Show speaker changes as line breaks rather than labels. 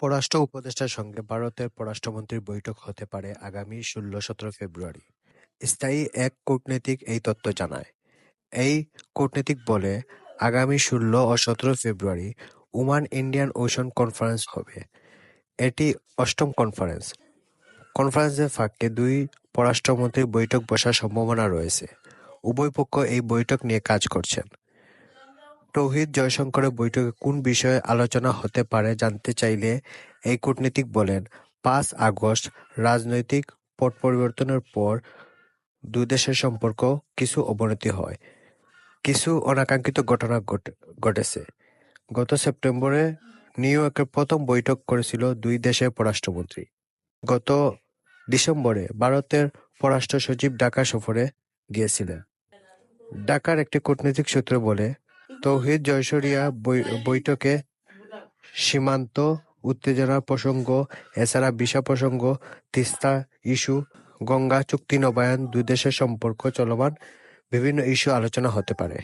পররাষ্ট্র উপদেষ্টার সঙ্গে ভারতের পররাষ্ট্রমন্ত্রীর বৈঠক হতে পারে আগামী ষোল-সতেরো ফেব্রুয়ারি। স্থায়ী এক কূটনীতিক এই তথ্য জানায়। এই কূটনীতিক বলে, আগামী ষোল ও সতেরো February Oman Indian Ocean conference হবে। এটি অষ্টম কনফারেন্স। কনফারেন্সের ফাঁকে দুই পররাষ্ট্রমন্ত্রীর বৈঠক বসার সম্ভাবনা রয়েছে। উভয় পক্ষ এই বৈঠক নিয়ে কাজ করছেন। তৌহিদ জয়শঙ্করের বৈঠকে কোন বিষয়ে আলোচনা হতে পারে জানতে চাইলে এই কূটনীতিক বলেন, পাঁচ আগস্ট রাজনৈতিক পট পরিবর্তনের পর দুই দেশের সম্পর্ক কিছু অবনতি হয়। কিছু অনাকাঙ্ক্ষিত ঘটনা ঘটেছে। গত সেপ্টেম্বরে নিউ ইয়র্কে প্রথম বৈঠক করেছিল দুই দেশের পররাষ্ট্রমন্ত্রী। গত ডিসেম্বরে ভারতের পররাষ্ট্র সচিব ঢাকা সফরে গিয়েছিলেন। ঢাকার একটি কূটনৈতিক সূত্র বলে, তৌহিদ জয়সরিয়া বৈঠকে সীমান্ত উত্তেজনা প্রসঙ্গ এছাড়া ভিসা প্রসঙ্গ, তিস্তা ইস্যু, গঙ্গা চুক্তি নবায়ন, দুই দেশের সম্পর্ক চলমান বিভিন্ন ইস্যু আলোচনা হতে পারে।